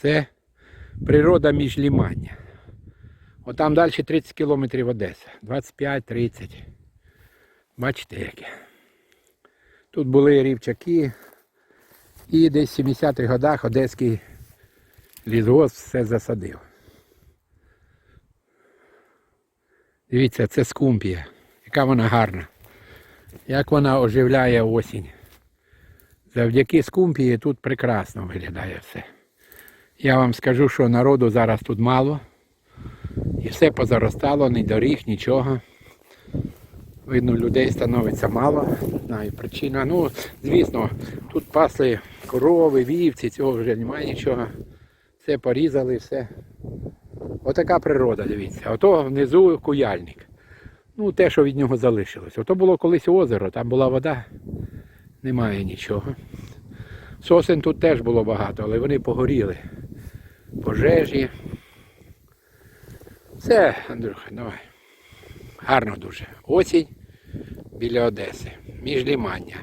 Це природа міжлімання. Отам далі 30 кілометрів Одеса. 25-30. Бачите яке. Тут були рівчаки. І десь в 70-х годах одеський лісгосп все засадив. Дивіться, це скумпія. Яка вона гарна. Як вона оживляє осінь. Завдяки скумпії тут прекрасно виглядає все. Я вам скажу, що народу зараз тут мало. І все позаростало, ні доріг, нічого. Видно, людей становиться мало. Знаю причина. Ну, звісно, тут пасли корови, вівці, цього вже немає нічого. Все порізали, все. Отака природа, дивіться. Ото внизу куяльник. Ну, те, що від нього залишилось. Ото було колись озеро, там була вода. Немає нічого. Сосен тут теж було багато, але вони погоріли. Пожежі. Все, Андрюха, давай. Гарно дуже. Осінь біля Одеси. Міжлімання.